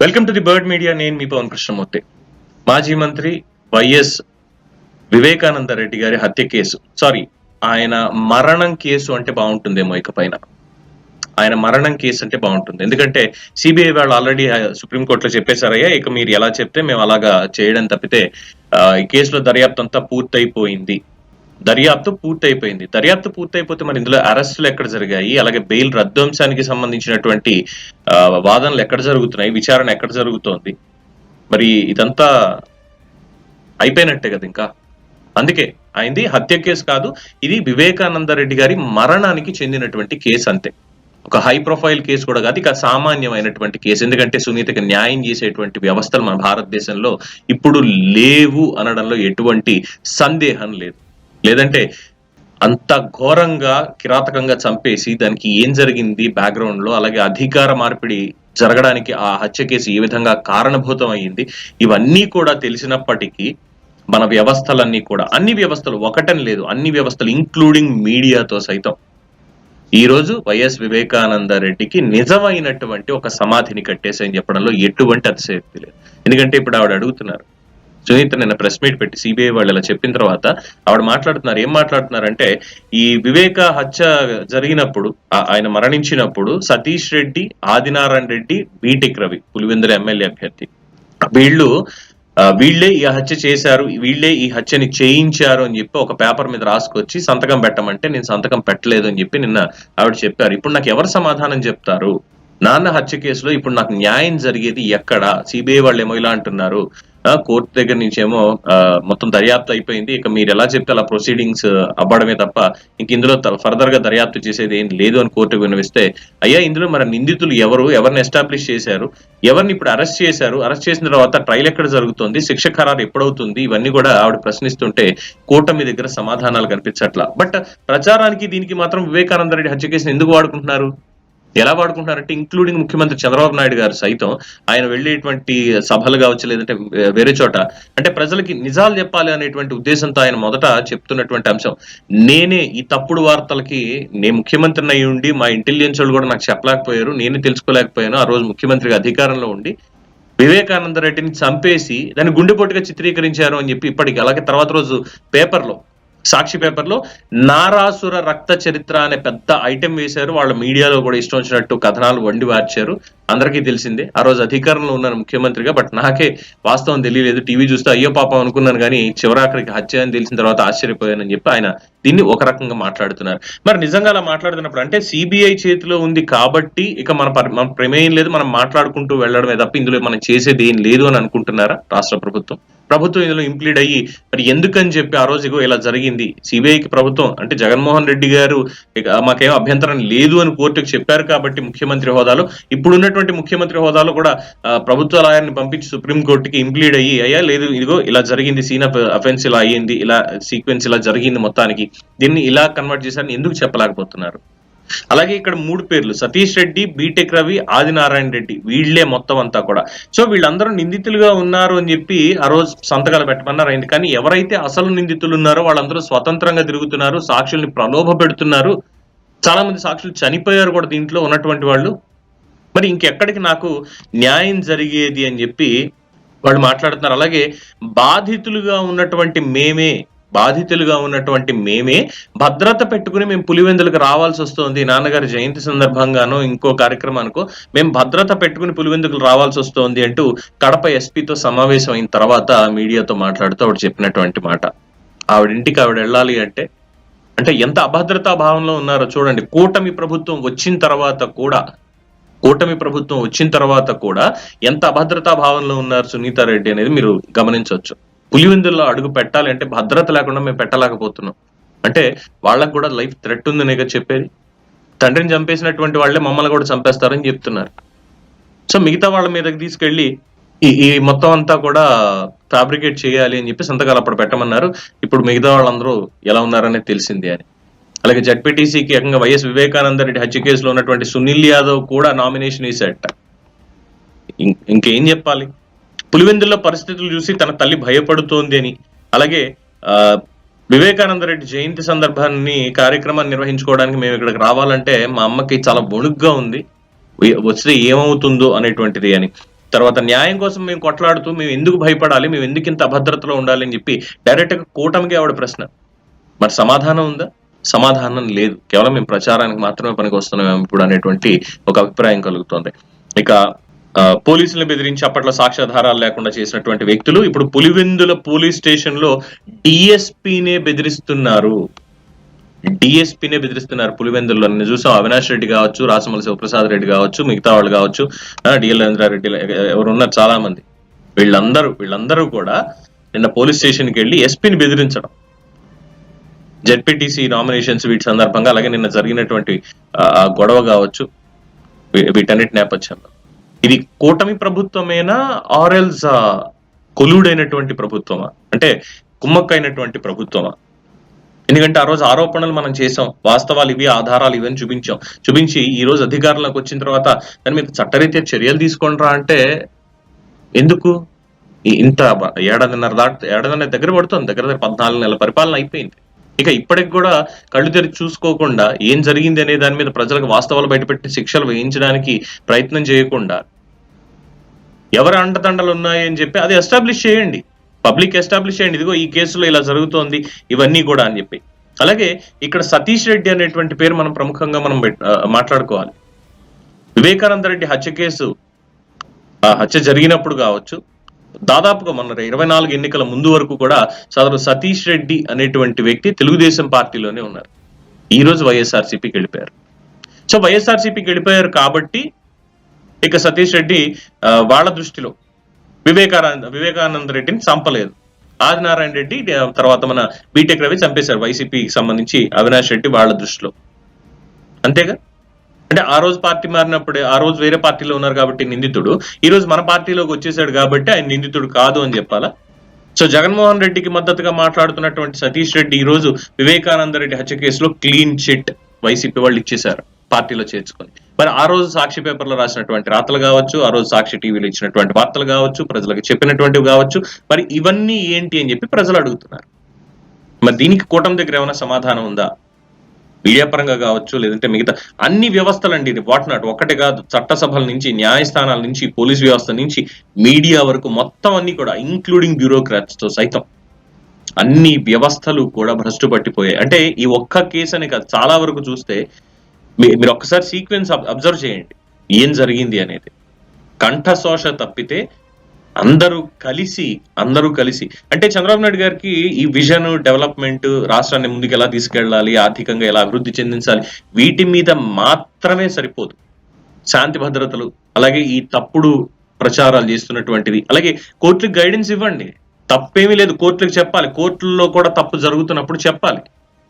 Welcome to the bird media. నేను మీ పవన్ కృష్ణమూర్తి. మాజీ మంత్రి వైఎస్ వివేకానంద రెడ్డి గారి హత్య కేసు. సారీ ఆయన మరణం కేసు అంటే బాగుంటుందేమో ఇక పైన ఆయన మరణం కేసు అంటే బాగుంటుంది. ఎందుకంటే సిబిఐ వాళ్ళు ఆల్రెడీ సుప్రీంకోర్టులో చెప్పేశారయ్యా ఇక మీరు ఎలా చెప్తే మేము అలాగా చేయడం తప్పితే ఈ కేసులో దర్యాప్తు అంతా పూర్తయిపోయింది. దర్యాప్తు పూర్తయిపోయింది. దర్యాప్తు పూర్తయిపోతే మరి ఇందులో అరెస్టులు ఎక్కడ జరిగాయి? అలాగే బెయిల్ రద్దంశానికి సంబంధించినటువంటి వాదనలు ఎక్కడ జరుగుతున్నాయి? విచారణ ఎక్కడ జరుగుతోంది? మరి ఇదంతా అయిపోయినట్టే కదా ఇంకా? అందుకే అయింది హత్య కేసు కాదు ఇది వివేకానంద రెడ్డి గారి మరణానికి చెందినటువంటి కేసు అంతే. ఒక హై ప్రొఫైల్ కేసు కూడా కాదు ఇక సామాన్యమైనటువంటి కేసు. ఎందుకంటే సునీతకి న్యాయం చేసేటువంటి వ్యవస్థలు మన భారతదేశంలో ఇప్పుడు లేవు అనడంలో ఎటువంటి సందేహం లేదు. లేదంటే అంత ఘోరంగా కిరాతకంగా చంపేసి దానికి ఏం జరిగింది బ్యాక్గ్రౌండ్లో అలాగే అధికార మార్పిడి జరగడానికి ఆ హత్య కేసు ఏ విధంగా కారణభూతం అయ్యింది ఇవన్నీ కూడా తెలిసినప్పటికీ మన వ్యవస్థలన్నీ కూడా అన్ని వ్యవస్థలు ఒకటని లేదు అన్ని వ్యవస్థలు ఇంక్లూడింగ్ మీడియాతో సైతం. ఈ రోజు వైఎస్ వివేకానంద రెడ్డికి నిజమైనటువంటి ఒక సమాధిని కట్టేసి అని చెప్పడంలో ఎటువంటి అతిశయక్తి లేదు. ఎందుకంటే ఇప్పుడు ఆవిడ అడుగుతున్నారు సునీత నిన్న ప్రెస్ మీట్ పెట్టి సిబిఐ వాళ్ళు ఇలా చెప్పిన తర్వాత ఆవిడ మాట్లాడుతున్నారు ఏం మాట్లాడుతున్నారంటే ఈ వివేక హత్య జరిగినప్పుడు ఆయన మరణించినప్పుడు Satish Reddy Adinarayana Reddy B Tech Ravi Pulivendula MLA అభ్యర్థి. వీళ్ళు వీళ్ళే ఈ హత్య చేశారు వీళ్ళే ఈ హత్యని చేయించారు అని చెప్పి ఒక పేపర్ మీద రాసుకొచ్చి సంతకం పెట్టమంటే నేను సంతకం పెట్టలేదు అని చెప్పి నిన్న ఆవిడ చెప్పారు. ఇప్పుడు నాకు ఎవరు సమాధానం చెప్తారు? నాన్న హత్య కేసులో ఇప్పుడు నాకు న్యాయం జరిగేది ఎక్కడ? సిబిఐ వాళ్ళు ఏమో ఇలా అంటున్నారు. కోర్టు దగ్గర నుంచి ఏమో ఆ, మొత్తం దర్యాప్తు అయిపోయింది. ఇక మీరు ఎలా చెప్తే అలా ప్రొసీడింగ్స్ అవ్వడమే తప్ప ఇంక ఇందులో ఫర్దర్గా దర్యాప్తు చేసేది ఏం లేదు అని కోర్టు వినవిస్తే అయ్యా ఇందులో మరి నిందితులు ఎవరు ఎవరిని ఎస్టాబ్లిష్ చేశారు ఎవరిని ఇప్పుడు అరెస్ట్ చేశారు అరెస్ట్ చేసిన తర్వాత ట్రయల్ ఎక్కడ జరుగుతుంది శిక్ష ఖరారు ఎప్పుడవుతుంది ఇవన్నీ కూడా ఆవిడ ప్రశ్నిస్తుంటే కూటమి దగ్గర సమాధానాలు కనిపించట్లా. బట్ ప్రచారానికి దీనికి మాత్రం వివేకానంద రెడ్డి హత్య కేసును ఎందుకు వాడుకుంటున్నారు? ఎలా వాడుకుంటున్నారంటే ఇంక్లూడింగ్ ముఖ్యమంత్రి చంద్రబాబు నాయుడు గారు సైతం ఆయన వెళ్ళేటువంటి సభలు కావచ్చు లేదంటే వేరే చోట అంటే ప్రజలకి నిజాలు చెప్పాలి అనేటువంటి ఉద్దేశంతో ఆయన మొదట చెప్తున్నటువంటి అంశం. నేనే ఈ తప్పుడు వార్తలకి నేను ముఖ్యమంత్రిని అయి ఉండి మా ఇంటెలిజెన్స్ వాళ్ళు కూడా నాకు చెప్పలేకపోయారు నేనే తెలుసుకోలేకపోయాను ఆ రోజు ముఖ్యమంత్రిగా అధికారంలో ఉండి వివేకానంద రెడ్డిని చంపేసి దాన్ని గుండెపోటుగా చిత్రీకరించారు అని చెప్పి ఇప్పటికి అలాగే తర్వాత రోజు పేపర్లో సాక్షి పేపర్లో నారాసుర రక్త చరిత్ర అనే పెద్ద ఐటెం వేశారు. వాళ్ళ మీడియాలో కూడా ఇష్టం వచ్చినట్టు కథనాలు వండి వార్చారు. అందరికీ తెలిసిందే. ఆ రోజు అధికారంలో ఉన్నాను ముఖ్యమంత్రిగా బట్ నాకే వాస్తవం తెలియలేదు. టీవీ చూస్తే అయ్యో పాపం అనుకున్నాను కానీ చివరాఖరికి హత్య అని తెలిసిన తర్వాత ఆశ్చర్యపోయానని చెప్పి ఆయన దీన్ని ఒక రకంగా మాట్లాడుతున్నారు. మరి నిజంగా అలా మాట్లాడుతున్నప్పుడు అంటే సిబిఐ చేతిలో ఉంది కాబట్టి ఇక మన పరి- మన ప్రమేయం లేదు. మనం మాట్లాడుకుంటూ వెళ్ళడమే తప్ప ఇందులో మనం చేసేది ఏం లేదు అని అనుకుంటున్నారా రాష్ట్ర ప్రభుత్వం? ప్రభుత్వం ఇందులో ఇంప్లీడ్ అయ్యి మరి ఎందుకని చెప్పి ఆ రోజు ఇలా జరిగింది? సిబిఐకి ప్రభుత్వం అంటే జగన్మోహన్ రెడ్డి గారు మాకేం అభ్యంతరం లేదు అని కోర్టుకు చెప్పారు కాబట్టి ముఖ్యమంత్రి హోదాలో ఇప్పుడు ఉన్నటువంటి ముఖ్యమంత్రి హోదాలో కూడా ప్రభుత్వ లాయర్ని పంపించి సుప్రీంకోర్టుకి ఇంప్లీడ్ అయ్యి అయ్యా లేదు ఇదిగో ఇలా జరిగింది సీన్ అఫెన్స్ ఇలా అయ్యింది ఇలా సీక్వెన్స్ ఇలా జరిగింది మొత్తానికి. దీన్ని ఇలా కన్వర్ట్ చేశారని ఎందుకు చెప్పలేకపోతున్నారు? అలాగే ఇక్కడ మూడు పేర్లు. Satish Reddy B Tech Ravi Adinarayana Reddy. వీళ్ళే మొత్తం అంతా కూడా. సో వీళ్ళందరూ నిందితులుగా ఉన్నారు అని చెప్పి ఆ రోజు సంతకాలు పెట్టమన్నారు. అయింది. కానీ ఎవరైతే అసలు నిందితులు ఉన్నారో వాళ్ళందరూ స్వతంత్రంగా తిరుగుతున్నారు సాక్షుల్ని ప్రలోభ పెడుతున్నారు. చాలా మంది సాక్షులు చనిపోయారు కూడా దీంట్లో ఉన్నటువంటి వాళ్ళు. మరి ఇంకెక్కడికి నాకు న్యాయం జరిగేది అని చెప్పి వాళ్ళు మాట్లాడుతున్నారు. అలాగే బాధితులుగా ఉన్నటువంటి మేమే బాధితులుగా ఉన్నటువంటి మేమే భద్రత పెట్టుకుని మేము పులివెందులకు రావాల్సి వస్తుంది. నాన్నగారి జయంతి సందర్భంగానో ఇంకో కార్యక్రమానికో మేము భద్రత పెట్టుకుని పులివెందుకు రావాల్సి వస్తుంది అంటూ కడప ఎస్పీతో సమావేశం అయిన తర్వాత మీడియాతో మాట్లాడుతూ ఆవిడ చెప్పినటువంటి మాట. ఆవిడ ఇంటికి ఆవిడ వెళ్ళాలి అంటే అంటే ఎంత అభద్రతా భావంలో ఉన్నారో చూడండి. కూటమి ప్రభుత్వం వచ్చిన తర్వాత కూడా కూటమి ప్రభుత్వం వచ్చిన తర్వాత కూడా ఎంత అభద్రతా భావంలో ఉన్నారు సునీతారెడ్డి అనేది మీరు గమనించవచ్చు. పులివెందుల్లో అడుగు పెట్టాలి అంటే భద్రత లేకుండా మేము పెట్టలేకపోతున్నాం. అంటే వాళ్ళకు కూడా లైఫ్ థ్రెట్ ఉందనేగా చెప్పేది. తండ్రిని చంపేసినటువంటి వాళ్ళే మమ్మల్ని కూడా చంపేస్తారని చెప్తున్నారు. సో మిగతా వాళ్ళ మీదకి తీసుకెళ్ళి ఈ ఈ మొత్తం అంతా కూడా ఫ్యాబ్రికేట్ చేయాలి అని చెప్పి సంతకాలు అప్పుడు పెట్టమన్నారు. ఇప్పుడు మిగతా వాళ్ళందరూ ఎలా ఉన్నారనేది తెలిసింది అని. అలాగే జడ్పీటీసీకి ఏకంగా వైఎస్ వివేకానంద రెడ్డి హత్య కేసులో ఉన్నటువంటి సునీల్ యాదవ్ కూడా నామినేషన్ వేసాట ఇం- ఇంకేం చెప్పాలి? పులివెందుల్లో పరిస్థితులు చూసి తన తల్లి భయపడుతోంది అని. అలాగే ఆ, వివేకానంద రెడ్డి జయంతి సందర్భాన్ని కార్యక్రమాన్ని నిర్వహించుకోవడానికి మేము ఇక్కడికి రావాలంటే మా అమ్మకి చాలా వణుగ్గా ఉంది. వస్తే ఏమవుతుందో అనేటువంటిది అని. తర్వాత న్యాయం కోసం మేము కొట్లాడుతూ మేము ఎందుకు భయపడాలి మేము ఎందుకు ఇంత అభద్రతలో ఉండాలి అని చెప్పి డైరెక్ట్గా కూటమికి ఆవిడ ప్రశ్న. మరి సమాధానం ఉందా? సమాధానం లేదు. కేవలం మేము ప్రచారానికి మాత్రమే పనికి వస్తున్నాం ఇప్పుడు అనేటువంటి ఒక అభిప్రాయం కలుగుతుంది. ఇక పోలీసులను బెదిరించి అప్పట్లో సాక్ష్యాధారాలు లేకుండా చేసినటువంటి వ్యక్తులు ఇప్పుడు పులివెందుల పోలీస్ స్టేషన్లో డిఎస్పీనే బెదిరిస్తున్నారు. డిఎస్పీనే బెదిరిస్తున్నారు పులివెందుల్లో. నేను చూసాం అవినాష్ రెడ్డి కావచ్చు రాసమల శివప్రసాద్ రెడ్డి కావచ్చు మిగతా వాళ్ళు కావచ్చు డిఎల్ రెడ్డి ఎవరు ఉన్నారు చాలా మంది వీళ్ళందరూ వీళ్ళందరూ కూడా నిన్న పోలీస్ స్టేషన్కి వెళ్ళి ఎస్పీని బెదిరించడం. జెడ్పీటీసీ నామినేషన్స్ వీటి సందర్భంగా అలాగే నిన్న జరిగినటువంటి గొడవ కావచ్చు వీటన్నిటి నేపథ్యంలో. ఇది కూటమి ప్రభుత్వమేనా ఆర్ఎల్స్ కొలుడైనటువంటి ప్రభుత్వమా? అంటే కుమ్మక్కైనటువంటి ప్రభుత్వమా? ఎందుకంటే ఆ రోజు ఆరోపణలు మనం చేసాం వాస్తవాలు ఇవి ఆధారాలు ఇవని చూపించాం. చూపించి ఈ రోజు అధికారంలోకి వచ్చిన తర్వాత దాని మీద చట్టరీత్యా చర్యలు తీసుకుంటారా అంటే ఎందుకు? ఇంత ఏడాదిన్నర దాటి ఏడాదిన్నర దగ్గర పడుతుంది. దగ్గర దగ్గర పద్నాలుగు నెలల పరిపాలన అయిపోయింది. ఇక ఇప్పటికి కూడా కళ్ళు తెరిచి చూసుకోకుండా ఏం జరిగింది అనే దాని మీద ప్రజలకు వాస్తవాలు బయటపెట్టి శిక్షలు వేయించడానికి ప్రయత్నం చేయకుండా ఎవరు అండదండలు ఉన్నాయని చెప్పి అది ఎస్టాబ్లిష్ చేయండి. పబ్లిక్ ఎస్టాబ్లిష్ చేయండి. ఇదిగో ఈ కేసులో ఇలా జరుగుతోంది ఇవన్నీ కూడా అని చెప్పి. అలాగే ఇక్కడ సతీష్ రెడ్డి అనేటువంటి పేరు మనం ప్రముఖంగా మనం మాట్లాడుకోవాలి. వివేకానంద రెడ్డి హత్య కేసు ఆ హత్య జరిగినప్పుడు కావచ్చు దాదాపుగా మన ఇరవై నాలుగు ఎన్నికల ముందు వరకు కూడా సదరు సతీష్ రెడ్డి అనేటువంటి వ్యక్తి తెలుగుదేశం పార్టీలోనే ఉన్నారు. ఈ రోజు వైఎస్ఆర్సీపీకి వెళ్ళిపోయారు. సో వైఎస్ఆర్సీపీకి వెళ్ళిపోయారు కాబట్టి ఇక సతీష్ రెడ్డి వాళ్ళ దృష్టిలో వివేకానంద వివేకానంద రెడ్డిని చంపలేదు. ఆదినారాయణ రెడ్డి తర్వాత మన బీటెక్ రవి చంపేశారు వైసీపీకి సంబంధించి అవినాష్ రెడ్డి వాళ్ళ దృష్టిలో. అంతేగా? అంటే ఆ రోజు పార్టీ మారినప్పుడే ఆ రోజు వేరే పార్టీలో ఉన్నారు కాబట్టి నిందితుడు. ఈ రోజు మన పార్టీలోకి వచ్చేసాడు కాబట్టి ఆయన నిందితుడు కాదు అని చెప్పాలా? సో జగన్మోహన్ రెడ్డికి మద్దతుగా మాట్లాడుతున్నటువంటి సతీష్ రెడ్డి ఈ రోజు వివేకానంద రెడ్డి హత్య కేసులో క్లీన్ చిట్ వైసీపీ వాళ్ళు ఇచ్చేశారు పార్టీలో చేర్చుకొని. మరి ఆ రోజు సాక్షి పేపర్లో రాసినటువంటి రాతలు కావచ్చు ఆ రోజు సాక్షి టీవీలో ఇచ్చినటువంటి వార్తలు కావచ్చు ప్రజలకు చెప్పినటువంటివి కావచ్చు మరి ఇవన్నీ ఏంటి అని చెప్పి ప్రజలు అడుగుతున్నారు. మరి దీనికి కూటమి దగ్గర ఏమైనా సమాధానం ఉందా? మీడియా పరంగా కావచ్చు లేదంటే మిగతా అన్ని వ్యవస్థలండి ఇది. వాట్ నాట్ ఒక్కటే కాదు. చట్టసభల నుంచి న్యాయస్థానాల నుంచి పోలీస్ వ్యవస్థ నుంచి మీడియా వరకు మొత్తం అన్ని కూడా ఇంక్లూడింగ్ బ్యూరోక్రాట్స్తో సైతం అన్ని వ్యవస్థలు కూడా భ్రష్టు పట్టిపోయాయి అంటే ఈ ఒక్క కేసు అని కాదు చాలా వరకు చూస్తే మీరు ఒక్కసారి సీక్వెన్స్ అబ్జర్వ్ చేయండి. ఏం జరిగింది అనేది. కంఠశోష తప్పితే అందరూ కలిసి అందరూ కలిసి. అంటే చంద్రబాబు నాయుడు గారికి ఈ విజన్ డెవలప్మెంట్ రాష్ట్రాన్ని ముందుకు ఎలా తీసుకెళ్ళాలి ఆర్థికంగా ఎలా అభివృద్ధి చెందించాలి వీటి మీద మాత్రమే సరిపోదు. శాంతి భద్రతలు అలాగే ఈ తప్పుడు ప్రచారాలు చేస్తున్నటువంటిది. అలాగే కోర్టులకు గైడెన్స్ ఇవ్వండి. తప్పేమీ లేదు. కోర్టులకు చెప్పాలి. కోర్టుల్లో కూడా తప్పు జరుగుతున్నప్పుడు చెప్పాలి.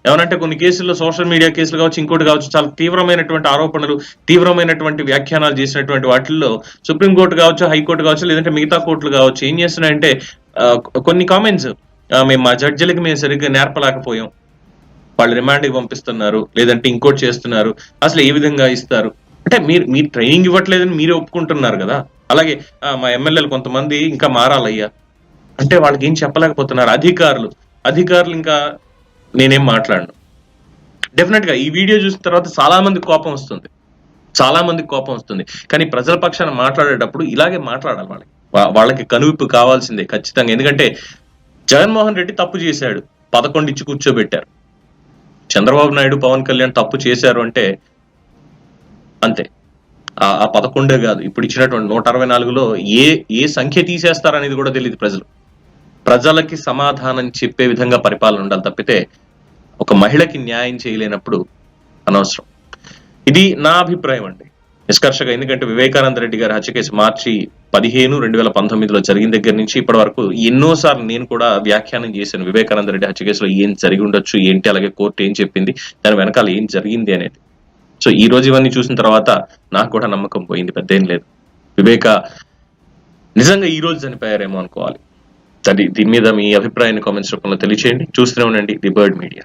ఏమనంటే కొన్ని కేసుల్లో సోషల్ మీడియా కేసులు కావచ్చు ఇంకోటి కావచ్చు చాలా తీవ్రమైనటువంటి ఆరోపణలు తీవ్రమైనటువంటి వ్యాఖ్యానాలు చేసినటువంటి వాటిల్లో సుప్రీంకోర్టు కావచ్చు హైకోర్టు కావచ్చు లేదంటే మిగతా కోర్టులు కావచ్చు ఏం చేస్తున్నాయంటే కొన్ని కామెంట్స్ మేము మా జడ్జిలకి మేము సరిగ్గా నేర్పలేకపోయాం. వాళ్ళు రిమాండ్కి పంపిస్తున్నారు లేదంటే ఇంకోటి చేస్తున్నారు అసలు ఏ విధంగా ఇస్తారు? అంటే మీరు మీరు ట్రైనింగ్ ఇవ్వట్లేదని మీరే ఒప్పుకుంటున్నారు కదా? అలాగే మా ఎమ్మెల్యేలు కొంతమంది ఇంకా మారాలయ్యా. అంటే వాళ్ళకి ఏం చెప్పలేకపోతున్నారు అధికారులు. అధికారులు ఇంకా నేనేం మాట్లాడను. డెఫినెట్గా ఈ వీడియో చూసిన తర్వాత చాలా మంది కోపం వస్తుంది. చాలా మందికి కోపం వస్తుంది. కానీ ప్రజల పక్షాన మాట్లాడేటప్పుడు ఇలాగే మాట్లాడాలి వాళ్ళకి. వాళ్ళకి కనువిప్పు కావాల్సిందే ఖచ్చితంగా. ఎందుకంటే జగన్మోహన్ రెడ్డి తప్పు చేశాడు. పదకొండు ఇచ్చి కూర్చోబెట్టారు. చంద్రబాబు నాయుడు పవన్ కళ్యాణ్ తప్పు చేశారు అంటే అంతే. ఆ పదకొండే కాదు. ఇప్పుడు ఇచ్చినటువంటి నూట అరవై నాలుగులో ఏ ఏ సంఖ్య తీసేస్తారనేది కూడా తెలియదు ప్రజలు. ప్రజలకి సమాధానం చెప్పే విధంగా పరిపాలన ఉండాలి తప్పితే ఒక మహిళకి న్యాయం చేయలేనప్పుడు అనవసరం. ఇది నా అభిప్రాయం అండి. నిష్కర్షగా ఎందుకంటే వివేకానంద రెడ్డి గారి హత్య కేసు మార్చి పదిహేను రెండు వేల పంతొమ్మిదిలో జరిగిన దగ్గర నుంచి ఇప్పటి వరకు ఎన్నోసార్లు నేను కూడా వ్యాఖ్యానం చేశాను వివేకానంద రెడ్డి హత్య కేసులో ఏం జరిగి ఉండొచ్చు ఏంటి అలాగే కోర్టు ఏం చెప్పింది దాని వెనకాల ఏం జరిగింది అనేది. సో ఈ రోజు ఇవన్నీ చూసిన తర్వాత నాకు కూడా నమ్మకం పోయింది పెద్ద ఏం లేదు. వివేక నిజంగా ఈ రోజు చనిపోయారేమో అనుకోవాలి. దీని మీద మీ అభిప్రాయాన్ని కామెంట్స్ రూపంలో తెలియచేయండి. చూస్తూనే ఉండండి ది బర్డ్ మీడియా.